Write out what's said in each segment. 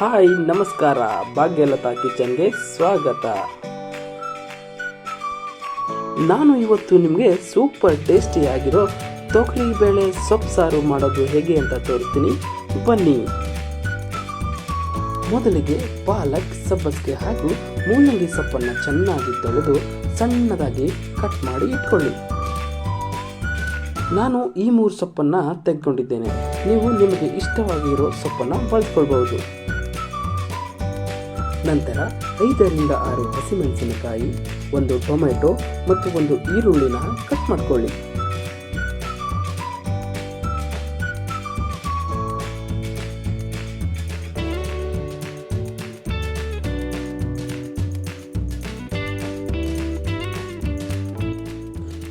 Hi, ನಮಸ್ಕಾರ. ಭಾಗ್ಯಲತಾ ಕಿಚನ್ಗೆ ಸ್ವಾಗತ. ನಾನು ಇವತ್ತು ನಿಮಗೆ ಸೂಪರ್ ಟೇಸ್ಟಿಯಾಗಿರೋ ತೊಗರಿ ಬೇಳೆ ಸೊಪ್ಪು ಸಾರು ಮಾಡೋದು ಹೇಗೆ ಅಂತ ತೋರಿಸ್ತೀನಿ. ಬನ್ನಿ. ಮೊದಲಿಗೆ ಪಾಲಕ್ ಸಬ್ಬಸಿಗೆ ಹಾಗೂ ಮೂಲಂಗಿ ಸೊಪ್ಪನ್ನು ಚೆನ್ನಾಗಿ ತೊಳೆದು ಸಣ್ಣದಾಗಿ ಕಟ್ ಮಾಡಿ ಇಟ್ಕೊಳ್ಳಿ. ನಾನು ಈ ಮೂರು ಸೊಪ್ಪನ್ನು ತೆಗೆದುಕೊಂಡಿದ್ದೇನೆ. ನೀವು ನಿಮಗೆ ಇಷ್ಟವಾಗಿರೋ ಸೊಪ್ಪನ್ನು ಬಳಸ್ಕೊಳ್ಬಹುದು. ನಂತರ ಐದರಿಂದ ಆರು ಹಸಿಮೆಣಸಿನಕಾಯಿ ಒಂದು ಟೊಮೆಟೊ ಮತ್ತು ಒಂದು ಈರುಳ್ಳಿನ ಕಟ್ ಮಾಡಿಕೊಳ್ಳಿ.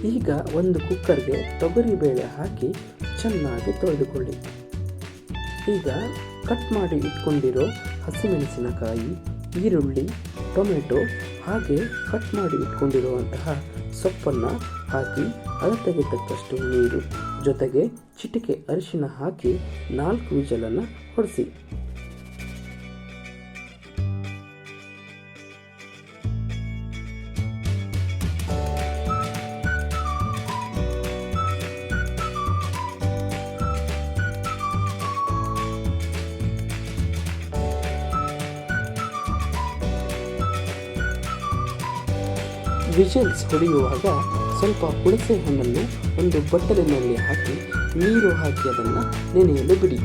ಈಗ ಒಂದು ಕುಕ್ಕರ್ಗೆ ತೊಗರಿ ಬೇಳೆ ಹಾಕಿ ಚೆನ್ನಾಗಿ ತೊಳೆದುಕೊಳ್ಳಿ. ಈಗ ಕಟ್ ಮಾಡಿ ಇಟ್ಕೊಂಡಿರೋ ಹಸಿಮೆಣಸಿನಕಾಯಿ ಈರುಳ್ಳಿ, ಟೊಮೆಟೊ ಹಾಗೆ ಕಟ್ ಮಾಡಿ ಇಟ್ಕೊಂಡಿರುವಂತಹ ಸೊಪ್ಪನ್ನು ಹಾಕಿ ಅಳತೆಗೆ ತಕ್ಕಷ್ಟು ನೀರು, ಜೊತೆಗೆ ಚಿಟಿಕೆ ಅರಿಶಿನ ಹಾಕಿ ನಾಲ್ಕು ವಿಜಲನ್ನು ಹೊಡೆಸಿ. ವಿಷಲ್ಸ್ ಹೊಡೆಯುವಾಗ ಸ್ವಲ್ಪ ಹುಣಸೆ ಹಣ್ಣನ್ನು ಒಂದು ಬಟ್ಟಲಿನಲ್ಲಿ ಹಾಕಿ ನೀರು ಹಾಕಿ ಅದನ್ನು ನೆನೆಯಲು ಬಿಡಿ.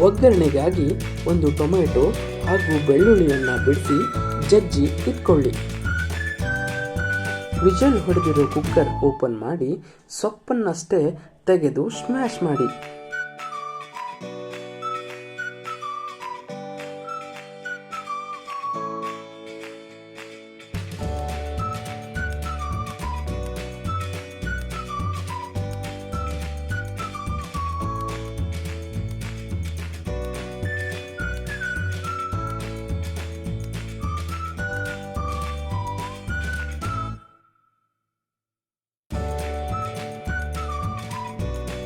ಒಗ್ಗರಣೆಗಾಗಿ ಒಂದು ಟೊಮೆಟೊ ಹಾಗೂ ಬೆಳ್ಳುಳ್ಳಿಯನ್ನು ಬಿಡಿಸಿ ಜಜ್ಜಿ ಇಟ್ಕೊಳ್ಳಿ. ವಿಜಲ್ ಹೊಡೆದಿರೋ ಕುಕ್ಕರ್ ಓಪನ್ ಮಾಡಿ ಸೊಪ್ಪನ್ನಷ್ಟೇ ತೆಗೆದು ಸ್ಮ್ಯಾಶ್ ಮಾಡಿ.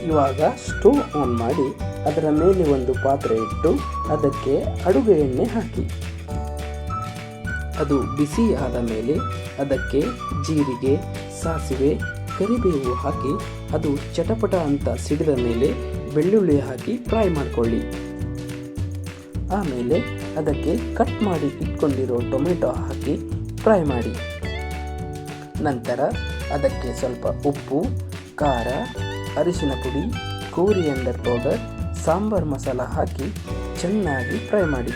ಇವಾಗ ಸ್ಟೋವ್ ಆನ್ ಮಾಡಿ ಅದರ ಮೇಲೆ ಒಂದು ಪಾತ್ರೆ ಇಟ್ಟು ಅದಕ್ಕೆ ಅಡುಗೆ ಎಣ್ಣೆ ಹಾಕಿ. ಅದು ಬಿಸಿ ಆದ ಮೇಲೆ ಅದಕ್ಕೆ ಜೀರಿಗೆ, ಸಾಸಿವೆ, ಕರಿಬೇವು ಹಾಕಿ ಅದು ಚಟಪಟ ಅಂತ ಸಿಡಿದ ಮೇಲೆ ಬೆಳ್ಳುಳ್ಳಿ ಹಾಕಿ ಫ್ರೈ ಮಾಡಿಕೊಳ್ಳಿ. ಆಮೇಲೆ ಅದಕ್ಕೆ ಕಟ್ ಮಾಡಿ ಇಟ್ಕೊಂಡಿರೋ ಟೊಮೆಟೊ ಹಾಕಿ ಫ್ರೈ ಮಾಡಿ. ನಂತರ ಅದಕ್ಕೆ ಸ್ವಲ್ಪ ಉಪ್ಪು, ಖಾರ ಅರಿಶಿನ ಪುಡಿ ಕೋರಿಯಂಡರ್ ಪೌಡರ್ ಸಾಂಬಾರ್ ಮಸಾಲ ಹಾಕಿ ಚೆನ್ನಾಗಿ ಫ್ರೈ ಮಾಡಿ.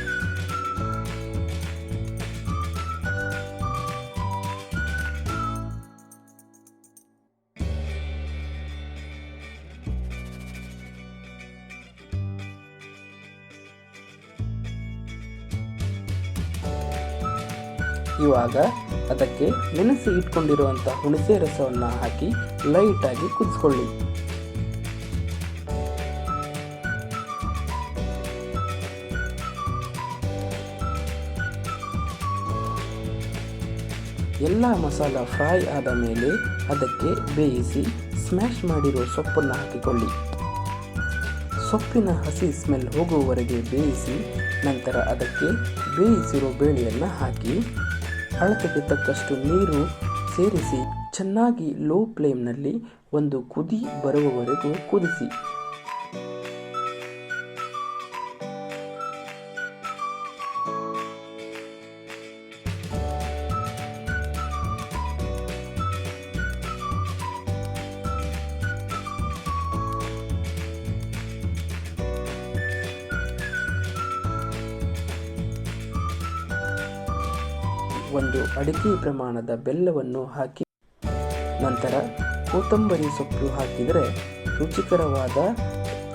ಇವಾಗ ಅದಕ್ಕೆ ನೆನೆಸಿ ಇಟ್ಕೊಂಡಿರುವಂಥ ಹುಣಸೆ ರಸವನ್ನು ಹಾಕಿ ಲೈಟಾಗಿ ಕುದಿಸ್ಕೊಳ್ಳಿ. ಎಲ್ಲ ಮಸಾಲ ಫ್ರೈ ಆದ ಮೇಲೆ ಅದಕ್ಕೆ ಬೇಯಿಸಿ ಸ್ಮ್ಯಾಶ್ ಮಾಡಿರೋ ಸೊಪ್ಪನ್ನು ಹಾಕಿಕೊಳ್ಳಿ. ಸೊಪ್ಪಿನ ಹಸಿ ಸ್ಮೆಲ್ ಹೋಗುವವರೆಗೆ ಬೇಯಿಸಿ ನಂತರ ಅದಕ್ಕೆ ಬೇಯಿಸಿರೋ ಬೇಳೆಯನ್ನು ಹಾಕಿ, ಅಳತೆಗೆ ತಕ್ಕಷ್ಟು ನೀರು ಸೇರಿಸಿ ಚೆನ್ನಾಗಿ ಲೋ ಫ್ಲೇಮ್ನಲ್ಲಿ ಒಂದು ಕುದಿ ಬರುವವರೆಗೂ ಕುದಿಸಿ. ಒಂದು ಅಡಿಕೆ ಪ್ರಮಾಣದ ಬೆಲ್ಲವನ್ನು ಹಾಕಿ, ನಂತರ ಕೊತ್ತಂಬರಿ ಸೊಪ್ಪು ಹಾಕಿದರೆ ರುಚಿಕರವಾದ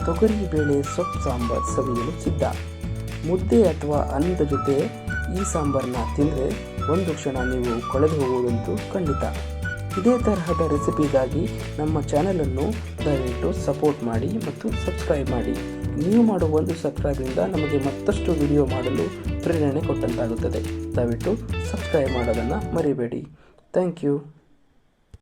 ತೊಗರಿಬೇಳೆ ಸೊಪ್ಪು ಸಾಂಬಾರ್ ಸವಿಯಲು ಸಿದ್ಧ. ಮುದ್ದೆ ಅಥವಾ ಅನ್ನದ ಜೊತೆ ಈ ಸಾಂಬಾರನ್ನ ತಿಂದರೆ ಒಂದು ಕ್ಷಣ ನೀವು ಕಳೆದು ಹೋಗುವುದಂತೂ ಖಂಡಿತ. ಇದೇ ತರಹದ ರೆಸಿಪಿಗಾಗಿ ನಮ್ಮ ಚಾನಲನ್ನು ದಯವಿಟ್ಟು ಸಪೋರ್ಟ್ ಮಾಡಿ ಮತ್ತು ಸಬ್ಸ್ಕ್ರೈಬ್ ಮಾಡಿ. ನೀವು ಮಾಡುವ ಒಂದು ಸಬ್ಸ್ಕ್ರೈಬಿಂದ ನಮಗೆ ಮತ್ತಷ್ಟು ವಿಡಿಯೋ ಮಾಡಲು ಪ್ರೇರಣೆ ಕೊಟ್ಟಂತಾಗುತ್ತದೆ. ದಯವಿಟ್ಟು ಸಬ್ಸ್ಕ್ರೈಬ್ ಮಾಡೋದನ್ನು ಮರಿಬೇಡಿ. Thank you.